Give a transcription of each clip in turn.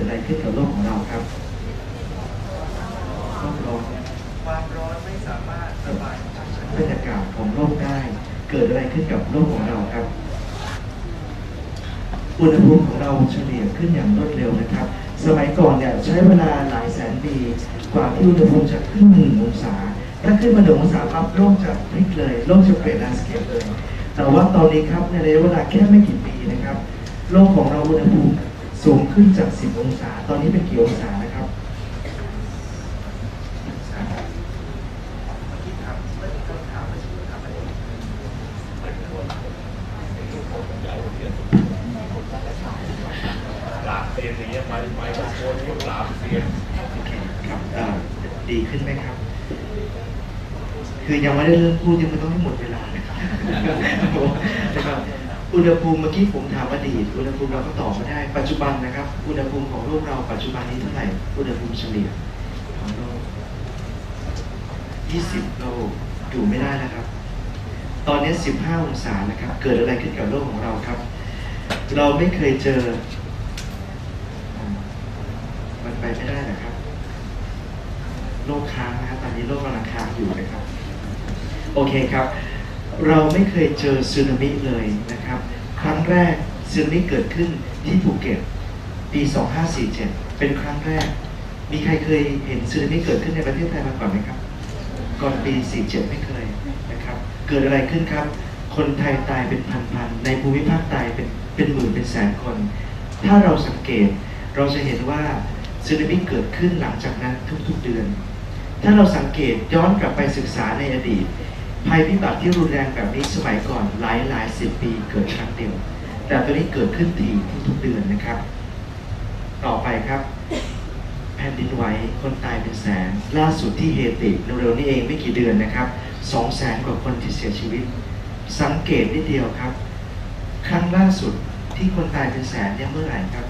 ดอะไรขึ้นกับโลกของเราครับโลกร้อนความร้อนไม่สามารถระบายบรรยากาศของโลกได้ เกิดอะไรขึ้นกับโลกของเราครับ อุณหภูมิของเราเฉลี่ยขึ้นอย่างรวดเร็วนะครับ สมัยก่อนเนี่ยใช้เวลาหลายแสนปีกว่าที่อุณหภูมิจะขึ้นหนึ่งองศา ถ้าขึ้นมาหนึ่งองศาปั๊บโลกจะพลิกเลยโลกจะเปลี่ยนแลนสเคปเลย แต่ว่าตอนนี้ครับในระยะเวลาแค่ไม่กี่ปีนะครับ โลกของเราอุณหภูมิ สูงขึ้นจาก 10 องศา ตอนนี้เป็นกี่องศานะครับดีขึ้นไหมครับ คือยังไม่ได้เริ่มพูดยังไม่ต้องให้หมดเวลานะครับ อุณหภูมิเมื่อกี้ผมถามอดีตอุณหภูมิเราก็ตอบมาได้ ปัจจุบันนะครับ อุณหภูมิของโลกเราปัจจุบันนี้เท่าไหร่ อุณหภูมิเฉลี่ยของโลก 20 เราอยู่ไม่ได้นะครับ ตอนนี้ 15 องศานะครับ เกิดอะไรขึ้นกับโลกของเราครับ เราไม่เคยเจอ มันไปไม่ได้นะครับ โลกค้างนะครับ ตอนนี้โลกกำลังค้างอยู่นะครับ โอเคครับ เราไม่เคยเจอสึนามิเลยนะครับ ครั้งแรกสึนามิเกิดขึ้นที่ภูเก็ตปี 2547 เป็นครั้งแรก มีใครเคยเห็นสึนามิเกิดขึ้นในประเทศไทยมาก่อนไหมครับ ก่อนปี 47 ไม่เคยนะครับ เกิดอะไรขึ้นครับ คนไทยตายเป็นพันๆ ในภูมิภาคตายเป็นเป็นหมื่นเป็นแสนคน ถ้าเราสังเกตเราจะเห็นว่าสึนามิเกิดขึ้นหลังจากนั้นทุกๆเดือน ถ้าเราสังเกตย้อนกลับไปศึกษาในอดีต ภัยพิบัติที่รุนแรงแบบนี้สมัยก่อนหลายหลายสิบปีเกิดครั้งเดียว แต่ตอนนี้เกิดขึ้นทีทุกๆเดือนนะครับ ต่อไปครับแผ่นดินไหวคนตายเป็นแสน ล่าสุดที่เฮติเร็วๆนี้เองไม่กี่เดือนนะครับสองแสนกว่าคนที่เสียชีวิต สังเกตนิดเดียวครับ ครั้งล่าสุดที่คนตายเป็นแสนเนี่ยเมื่อไหร่ครับ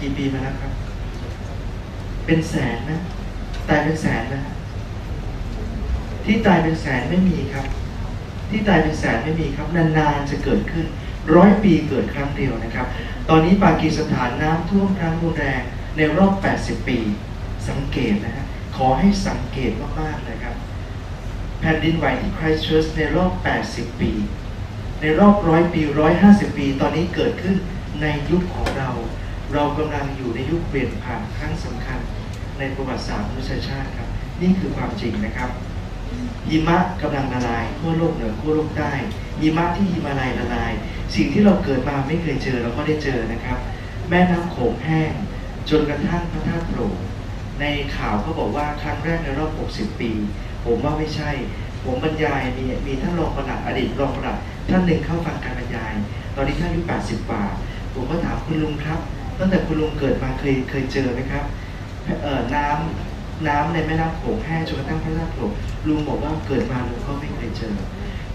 กี่ปีมาแล้วครับ เป็นแสนนะตายเป็นแสนนะ ที่ตายเป็นแสนไม่มีครับ ที่ตายเป็นแสนไม่มีครับ นานๆจะเกิดขึ้น ร้อยปีเกิดครั้งเดียวนะครับ ตอนนี้ปากีสถานน้ำท่วมครั้งรุนแรงในรอบ 80 ปี สังเกตนะฮะขอให้สังเกตมากๆเลยครับ แผ่นดินไหวที่ไครสต์เชิร์ชในรอบ 80 ปี ในรอบร้อยปี 150 ปี ตอนนี้เกิดขึ้นในยุคของเรา เรากำลังอยู่ในยุคเปลี่ยนผ่านครั้งสำคัญในประวัติศาสตร์มนุษยชาติครับ นี่คือความจริงนะครับ หิมะกำลังละลายขั้วโลกเหนือขั้วโลกใต้หิมะที่หิมาลัยละลาย สิ่งที่เราเกิดมาไม่เคยเจอเราก็ได้เจอนะครับ แม่น้ำโขงแห้ง จนกระทั่งพระธาตุโปร่งในข่าวเขาบอกว่าครั้งแรกในรอบ 60 ปี ผมว่าไม่ใช่ ผมบรรยายมีมีท่านรองประหลัดอดีตรองประหลัดท่านหนึ่งเข้าฟังการบรรยาย ตอนนี้ท่านอายุ 80 กว่า ผมก็ถามคุณลุงครับ ตั้งแต่คุณลุงเกิดมาเคยเคยเจอไหมครับเอ่อน้ำ น้ำในแม่น้ำโขงแห้งจนกระทั่งพระธาตุโผล่ลุงบอกว่าเกิดมาลุงก็ไม่เคยเจอ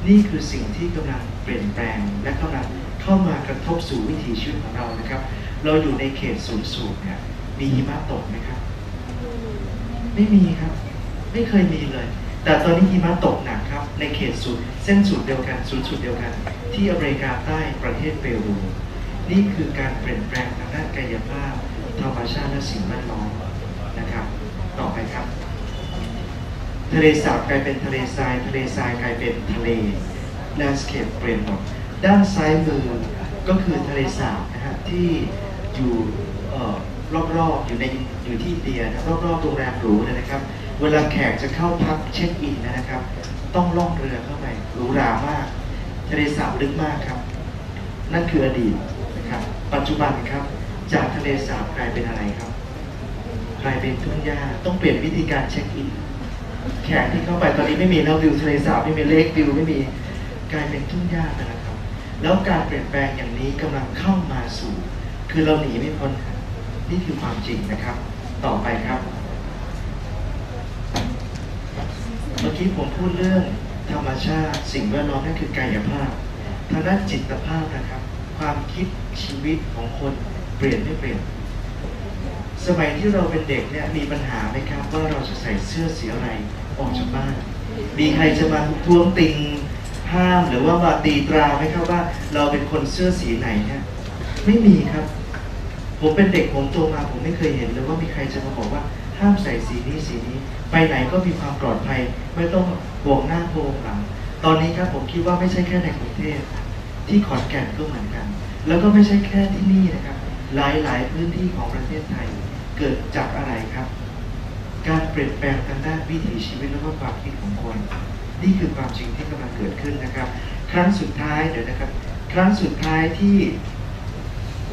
นี่คือสิ่งที่กำลังเปลี่ยนแปลงและกำลังเข้ามากระทบสู่วิถีชีวิตของเรานะครับ เราอยู่ในเขตศูนย์สูตรเนี่ยมีหิมะตกไหมครับ ไม่มีครับ ไม่เคยมีเลย แต่ตอนนี้หิมะตกหนักครับ ในเขตศูนย์เส้นศูนย์เดียวกันศูนย์สูตรเดียวกัน ที่อเมริกาใต้ประเทศเปรูนี่คือการเปลี่ยนแปลงทางด้านกายภาพธรรมชาติและสิ่งแวดล้อมนะครับ ต่อไปครับ ทะเลสาบกลายเป็นทะเลทราย ทะเลทรายกลายเป็นทะเลแลนด์สเคปเปลี่ยนหมดด้านซ้ายมือก็คือทะเลสาบนะฮะที่อยู่รอบๆอยู่ในอยู่ที่เดียนะรอบๆโรงแรมหรูเลยนะครับ เวลาแขกจะเข้าพักเช็คอินนะครับ ต้องล่องเรือเข้าไปหรูหรามาก ทะเลสาบลึกมากครับ นั่นคืออดีตนะครับ ปัจจุบันครับ จากทะเลสาบกลายเป็นอะไรครับ กลายเป็นทุ่งหญ้าต้องเปลี่ยนวิธีการเช็คอิน แขกที่เข้าไปตอนนี้ไม่มีแล้ววิวทะเลสาบไม่มีเลกวิวไม่มีกลายเป็นทุ่งหญ้าไปแล้วครับ แล้วการเปลี่ยนแปลงอย่างนี้กำลังเข้ามาสู่ คือเราหนีไม่พ้นนี่คือความจริงนะครับ ต่อไปครับ เมื่อกี้ผมพูดเรื่องธรรมชาติ สิ่งแวดล้อมนั่นคือกายภาพทางด้านจิตภาพนะครับ ความคิดชีวิตของคนเปลี่ยนไม่เปลี่ยน สมัยที่เราเป็นเด็กเนี่ยมีปัญหาไหมครับ ว่าเราจะใส่เสื้อสีอะไรออกจากบ้าน มีใครจะมาท้วงติงห้ามหรือว่ามาตีตราไหมครับว่า เราเป็นคนเสื้อสีไหนเนี่ยไม่มีครับ ผมเป็นเด็กผมโตมาผมไม่เคยเห็นเลยว่ามีใครจะมาบอกว่าห้ามใส่สีนี้สีนี้ ไปไหนก็มีความปลอดภัย ไม่ต้องห่วงหน้าโพงหลังตอนนี้ครับผมคิดว่าไม่ใช่แค่ในกรุงเทพที่ขอนแก่นก็เหมือนกัน แล้วก็ไม่ใช่แค่ที่นี่นะครับ หลายๆพื้นที่ของประเทศไทย เกิดจากอะไรครับ การเปลี่ยนแปลงทางด้านวิถีชีวิตและก็ความคิดของคน นี่คือความจริงที่กำลังเกิดขึ้นนะครับ ครั้งสุดท้ายเดี๋ยวนะครับ ครั้งสุดท้ายที่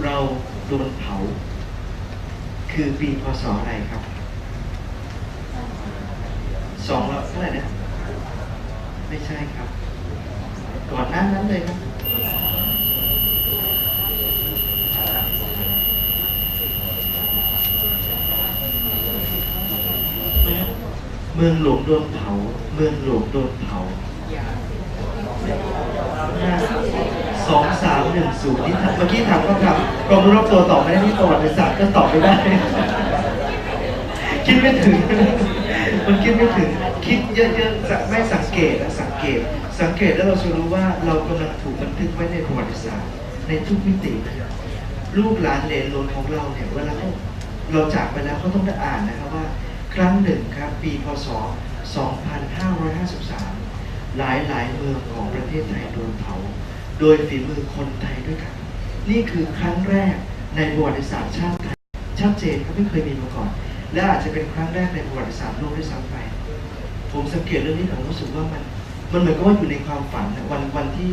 เราโดนเผา คือปีพศอะไรครับสองร้อยเท่าไหร่นะไม่ใช่ครับ ก่อนหน้านั้นเลยครับ มืองหลวงโดนเผา เมืองหลวงโดนเผาสองสามหนึ่งศูนย์ที่เมื่อกี้ถามก็ถามกรมรอบตัวตอบไม่ได้ที่ประวัติศาสตร์ก็ตอบไม่ได้ คิดไม่ถึง มันคิดไม่ถึง คิดเยอะๆไม่สังเกตนะสังเกต สังเกตแล้วเราจะรู้ว่าเรากำลังถูกบันทึกไว้ในประวัติศาสตร์ ในทุกมิตินะครับลูกหลานเลนโลนของเราเนี่ยเวลาเขาเราจากไปแล้วเขาต้องได้อ่านนะครับว่า ครั้งหนึ่งครับ ปีพศ 2553 หลายหลายเมืองของประเทศไทยโดนเผา โดยฝีมือคนไทยด้วยกัน นี่คือครั้งแรกในประวัติศาสตร์ชาติไทยชัดเจนครับไม่เคยมีมาก่อน และอาจจะเป็นครั้งแรกในประวัติศาสตร์โลกด้วยซ้ำไป ผมสังเกตเรื่องนี้ผมรู้สึกว่ามัน มันเหมือนกับว่าอยู่ในความฝันนะวันวันที่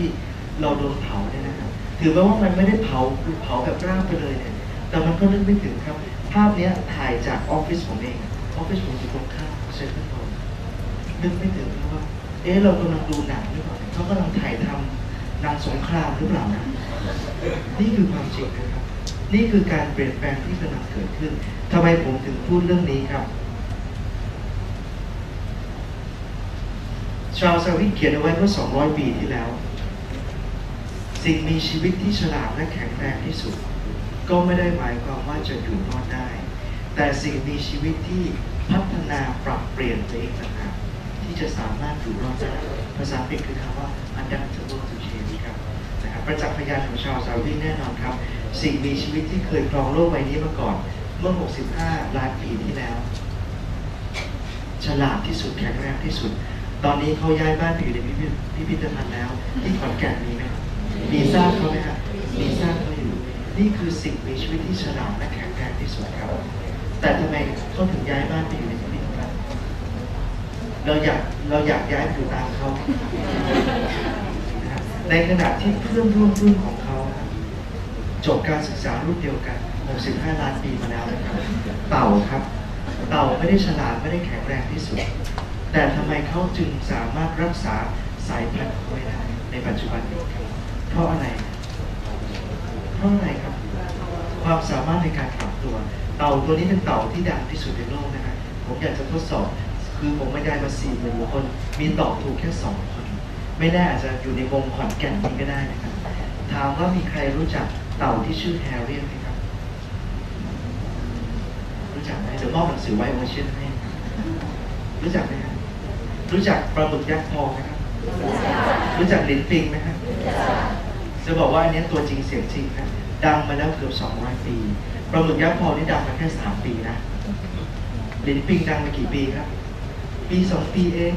เราโดนเผาเนี่ยนะครับถือว่าว่ามันไม่ได้เผาเผาแบบร่างไปเลยเนี่ย แต่มันก็นึกไม่ถึงครับ ภาพนี้ถ่ายจากออฟฟิศผมเอง ออฟฟิศผมอยู่ตรงข้ามเซ็นทรัลโนึกไม่ถึงนะว่า เอ๊ะเรากำลังดูหนังหรือเปล่าเขากำลังถ่ายทำหนังสงครามหรือเปล่านะนี่คือความจริงนะครับ นี่คือการเปลี่ยนแปลงที่กำลังเกิดขึ้นทำไมผมถึงพูดเรื่องนี้ครับชาวซาวิเขียนเอาไว้เมื่อ 200 ปีที่แล้ว สิ่งมีชีวิตที่ฉลาดและแข็งแรงที่สุด ก็ไม่ได้หมายความว่าจะอยู่รอดได้ แต่สิ่งมีชีวิตที่พัฒนาปรับเปลี่ยนตัวเองต่างหากที่จะสามารถอยู่รอดได้ภาษาอังกฤษคือคำว่า adaptable to change ครับนะครับประจักษ์พยานของชาวซาอุดีแน่นอนครับ สิ่งมีชีวิตที่เคยครองโลกใบนี้มาก่อน เมื่อ 65 ล้านปีที่แล้ว ฉลาดที่สุดแข็งแรงที่สุด ตอนนี้เขาย้ายบ้านไปอยู่ในพิพิธพิพิธภัณฑ์แล้ว ที่ขอนแก่นมีไหมครับมีซากเขาไหมครับมีซากเขาอยู่ นี่คือสิ่งมีชีวิตที่ฉลาดและแข็งแรงที่สุดครับ แต่ทำไมเขาถึงย้ายบ้านไปอยู่ในพิพิธภัณฑ์เราอยากเราอยากย้ายไปอยู่ตามเขาในขณะที่เพื่อนร่วมรุ่นของเขาจบการศึกษารุ่นเดียวกัน 65 ล้านปีมาแล้วนะครับ เต่าครับ เต่าไม่ได้ฉลาดไม่ได้แข็งแรงที่สุด แต่ทำไมเขาจึงสามารถรักษาสายพันธุ์ไว้ได้ในปัจจุบันนี้ครับเพราะอะไร เพราะอะไรครับ ความสามารถในการ ตัว เต่าตัวนี้เป็นเต่าที่ดังที่สุดในโลกนะครับผมอยากจะทดสอบ คือผมไม่ได้มาสี่หมื่นกว่าคน มีตอบถูกแค่สองคน ไม่แน่อาจจะอยู่ในวงขอนแก่นนี้ก็ได้นะครับ ถามว่ามีใครรู้จักเต่าที่ชื่อแฮร์เรียนไหมครับ รู้จักไหมเดี๋ยวมอบหนังสือไว้โอเชียนให้ครับรู้จักไหมครับรู้จักปลาหมึกยักษ์ทองไหมครับ รู้จักลิ้นปิงไหมครับจะบอกว่าอันเนี้ยตัวจริงเสียงจริงครับดังมาแล้วเกือบ200 ปี ปลาหมึกยักษ์ทอนี่ดังมาแค่3ปีนะลิ้นปิงดังมากี่ปีครับ ปี2ปีเอง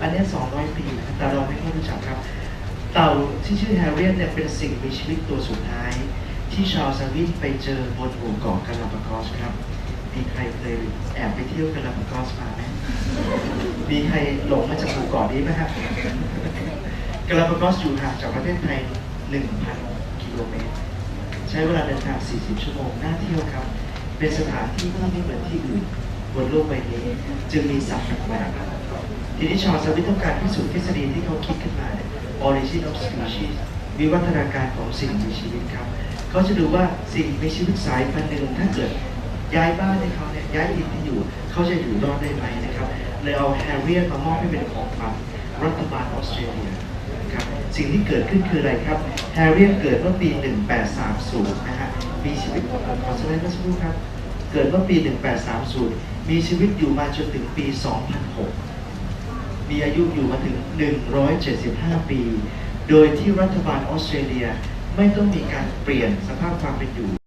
อันนี้ย200ปีนะแต่เราไม่ค่อยรู้จักครับ เต่าที่ชื่อแฮร์เรียตเนี่ยเป็นสิ่งมีชีวิตตัวสุดท้าย ที่ชาวซาวินไปเจอบนหมู่เกาะกาลาปากอสครับ มีใครเคยแอบไปเที่ยวกาลาปากอสมาไหมมีใครหลงมาจากหมู่เกาะนี้ไหมครับกาลาปากอสอยู่ห่างจากประเทศไทย1,000กิโลเมตร ช้เวลาเดินทาง 40 ชั่วโมงน่าเที่ยวครับ เป็นสถานที่ที่ไม่เหมือนที่อื่นบนโลกใบนี้ จึงมีสัตว์แปลกๆทีนี้ชาวซาวิตต้องการพิสูจน์ทฤษฎีที่เขาคิดขึ้นมาเนี่ย origin of species วิวัฒนาการของสิ่งมีชีวิตครับ เขาจะดูว่าสิ่งมีชีวิตสายพันธุ์หนึ่งถ้าเกิดย้ายบ้านให้เขาเนี่ยย้ายถิ่นที่อยู่ เขาจะอยู่รอดได้ไหมนะครับเลยเอาแฮร์เรียตมามอบให้เป็นของขวัญรัฐบาลออสเตรเลีย สิ่งที่เกิดขึ้นคืออะไรครับ แฮร์เรียตเกิดเมื่อปี 1830 นะฮะ มีชีวิต ขอสไลด์เสักครู่ครับ เกิดเมื่อปี 1830 มีชีวิตอยู่มาจนถึงปี 2006 มีอายุอยู่มาถึง 175 ปี โดยที่รัฐบาลออสเตรเลียไม่ต้องมีการเปลี่ยนสภาพความเป็นอยู่